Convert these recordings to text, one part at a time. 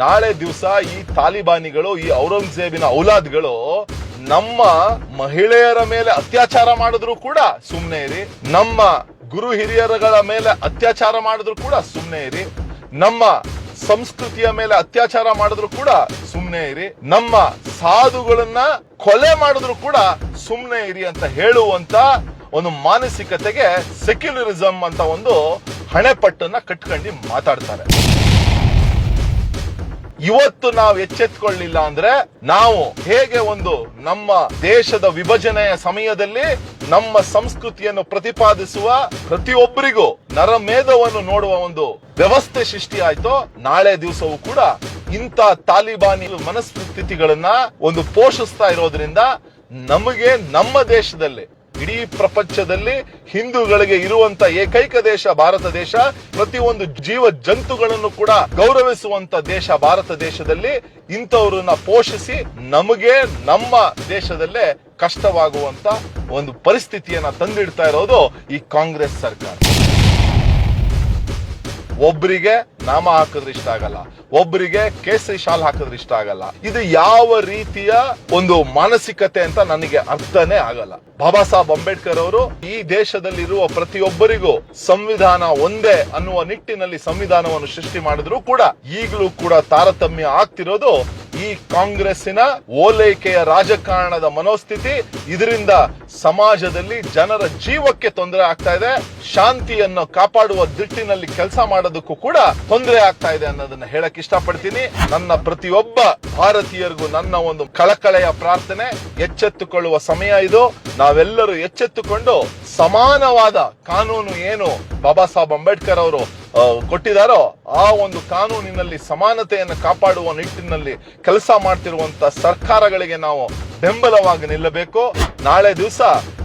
ನಾಳೆ ದಿವಸ ಈ ತಾಲಿಬಾನಿಗಳು, ಈ ಔರಂಗಜೇಬಿನ ಔಲಾದ್ಗಳು ನಮ್ಮ ಮಹಿಳೆಯರ ಮೇಲೆ ಅತ್ಯಾಚಾರ ಮಾಡಿದ್ರು ಕೂಡ ಸುಮ್ಮನೆ ಇರಿ. ನಮ್ಮ ಗುರು ಹಿರಿಯರಗಳ ಮೇಲೆ ಅತ್ಯಾಚಾರ ಮಾಡಿದ್ರು ಕೂಡ ಸುಮ್ಮನೆ ಇರಿ. ನಮ್ಮ ಸಂಸ್ಕೃತಿಯ ಮೇಲೆ ಅತ್ಯಾಚಾರ ಮಾಡಿದ್ರು ಕೂಡ ಸುಮ್ಮನೆ ಇರಿ. ನಮ್ಮ ಸಾಧುಗಳನ್ನ ಕೊಲೆ ಮಾಡಿದ್ರು ಕೂಡ ಸುಮ್ಮನೆ ಇರಿ ಅಂತ ಹೇಳುವಂತ ಒಂದು ಮಾನಸಿಕತೆಗೆ ಸೆಕ್ಯುಲರಿಸಂ ಅಂತ ಒಂದು ಹಣೆಪಟ್ಟನ್ನ ಕಟ್ಕೊಂಡು ಮಾತಾಡ್ತಾರೆ. ಇವತ್ತು ನಾವು ಎಚ್ಚೆತ್ಕೊಳ್ಳಿಲ್ಲ ಅಂದ್ರೆ ನಾವು ಹೇಗೆ ಒಂದು ನಮ್ಮ ದೇಶದ ವಿಭಜನೆಯ ಸಮಯದಲ್ಲಿ ನಮ್ಮ ಸಂಸ್ಕೃತಿಯನ್ನು ಪ್ರತಿಪಾದಿಸುವ ಪ್ರತಿಯೊಬ್ಬರಿಗೂ ನರಮೇಧವನ್ನು ನೋಡುವ ಒಂದು ವ್ಯವಸ್ಥೆ ಸೃಷ್ಟಿ ನಾಳೆ ದಿವಸವೂ ಕೂಡ ಇಂಥ ತಾಲಿಬಾನಿ ಮನಸ್ಥಿತಿಗಳನ್ನ ಒಂದು ಪೋಷಿಸ್ತಾ ಇರೋದ್ರಿಂದ ನಮಗೆ ನಮ್ಮ ದೇಶದಲ್ಲಿ ಇಡೀ ಪ್ರಪಂಚದಲ್ಲಿ ಹಿಂದೂಗಳಿಗೆ ಇರುವಂತ ಏಕೈಕ ದೇಶ ಭಾರತ ದೇಶ. ಪ್ರತಿಯೊಂದು ಜೀವ ಜಂತುಗಳನ್ನು ಕೂಡ ಗೌರವಿಸುವಂತ ದೇಶ ಭಾರತ ದೇಶದಲ್ಲಿ ಇಂಥವ್ರನ್ನ ಪೋಷಿಸಿ ನಮಗೆ ನಮ್ಮ ದೇಶದಲ್ಲೇ ಕಷ್ಟವಾಗುವಂತ ಒಂದು ಪರಿಸ್ಥಿತಿಯನ್ನ ತಂದಿಡ್ತಾ ಇರೋದು ಈ ಕಾಂಗ್ರೆಸ್ ಸರ್ಕಾರ. ಒಬ್ಬರಿಗೆ ನಾಮ ಹಾಕಿದ್ರೆ ಇಷ್ಟ ಆಗಲ್ಲ. ಒಬ್ಬರಿಗೆ ಕೇಸರಿ ಶಾಲ್ ಹಾಕಿದ್ರೆ ಇಷ್ಟ ಆಗಲ್ಲ. ಇದು ಯಾವ ರೀತಿಯ ಒಂದು ಮಾನಸಿಕತೆ ಅಂತ ನನಗೆ ಅರ್ಥನೇ ಆಗಲ್ಲ. ಬಾಬಾ ಸಾಹೇಬ್ ಅಂಬೇಡ್ಕರ್ ಅವರು ಈ ದೇಶದಲ್ಲಿರುವ ಪ್ರತಿಯೊಬ್ಬರಿಗೂ ಸಂವಿಧಾನ ಒಂದೇ ಅನ್ನುವ ನಿಟ್ಟಿನಲ್ಲಿ ಸಂವಿಧಾನವನ್ನು ಸೃಷ್ಟಿ ಮಾಡಿದ್ರು ಕೂಡ ಈಗಲೂ ಕೂಡ ತಾರತಮ್ಯ ಆಗ್ತಿರೋದು ಈ ಕಾಂಗ್ರೆಸ್ಸಿನ ಓಲೈಕೆಯ ರಾಜಕಾರಣದ ಮನೋಸ್ಥಿತಿ ಇದರಿಂದ ಸಮಾಜದಲ್ಲಿ ಜನರ ಜೀವಕ್ಕೆ ತೊಂದರೆ ಆಗ್ತಾ ಇದೆ. ಶಾಂತಿಯನ್ನು ಕಾಪಾಡುವ ದಿಟ್ಟಿನಲ್ಲಿ ಕೆಲಸ ಮಾಡೋದಕ್ಕೂ ಕೂಡ ತೊಂದರೆ ಆಗ್ತಾ ಇದೆ ಅನ್ನೋದನ್ನ ಹೇಳಕ್ ಇಷ್ಟಪಡ್ತೀನಿ. ನನ್ನ ಪ್ರತಿಯೊಬ್ಬ ಭಾರತೀಯರಿಗೂ ನನ್ನ ಒಂದು ಕಳಕಳೆಯ ಪ್ರಾರ್ಥನೆ, ಎಚ್ಚೆತ್ತುಕೊಳ್ಳುವ ಸಮಯ ಇದು. ನಾವೆಲ್ಲರೂ ಎಚ್ಚೆತ್ತುಕೊಂಡು ಸಮಾನವಾದ ಕಾನೂನು ಏನು ಬಾಬಾ ಸಾಹೇಬ್ ಅಂಬೇಡ್ಕರ್ ಅವರು ಕೊಟ್ಟಿದ್ದಾರೋ ಆ ಒಂದು ಕಾನೂನಿನಲ್ಲಿ ಸಮಾನತೆಯನ್ನು ಕಾಪಾಡುವ ನಿಟ್ಟಿನಲ್ಲಿ ಕೆಲಸ ಮಾಡ್ತಿರುವಂತ ಸರ್ಕಾರಗಳಿಗೆ ನಾವು ಬೆಂಬಲವಾಗಿ ನಿಲ್ಲಬೇಕು. ನಾಳೆ ದಿವಸ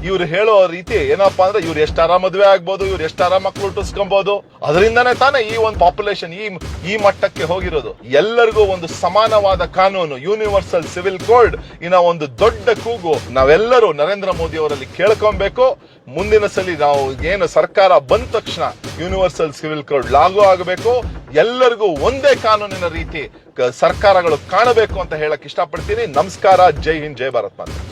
ಇವ್ರು ಹೇಳೋ ರೀತಿ ಏನಪ್ಪಾ ಅಂದ್ರೆ ಇವ್ರು ಎಷ್ಟಾರ ಮದುವೆ ಆಗ್ಬೋದು, ಇವ್ರು ಎಷ್ಟಾರ ಮಕ್ಕಳು ಹುಟ್ಟಿಸ್ಕೊಬಹುದು ಅದರಿಂದನೇ ತಾನೇ ಈ ಒಂದು ಪಾಪ್ಯುಲೇಷನ್ ಈ ಈ ಮಟ್ಟಕ್ಕೆ ಹೋಗಿರೋದು. ಎಲ್ಲರಿಗೂ ಒಂದು ಸಮಾನವಾದ ಕಾನೂನು ಯೂನಿವರ್ಸಲ್ ಸಿವಿಲ್ ಕೋಡ್ ಇನ್ನ ಒಂದು ದೊಡ್ಡ ಕೂಗು ನಾವೆಲ್ಲರೂ ನರೇಂದ್ರ ಮೋದಿ ಅವರಲ್ಲಿ ಕೇಳ್ಕೊಬೇಕು. ಮುಂದಿನ ಸಲ ನಾವು ಏನು ಸರ್ಕಾರ ಬಂದ ತಕ್ಷಣ ಯೂನಿವರ್ಸಲ್ ಸಿವಿಲ್ ಕೋಡ್ ಲಾಗು ಆಗಬೇಕು. ಎಲ್ಲರಿಗೂ ಒಂದೇ ಕಾನೂನಿನ ರೀತಿ ಸರ್ಕಾರಗಳು ಕಾಣಬೇಕು ಅಂತ ಹೇಳಕ್ ಇಷ್ಟಪಡ್ತೀನಿ. ನಮಸ್ಕಾರ, ಜೈ ಹಿಂದ್, ಜೈ ಭಾರತ್ ಮಾತೆ.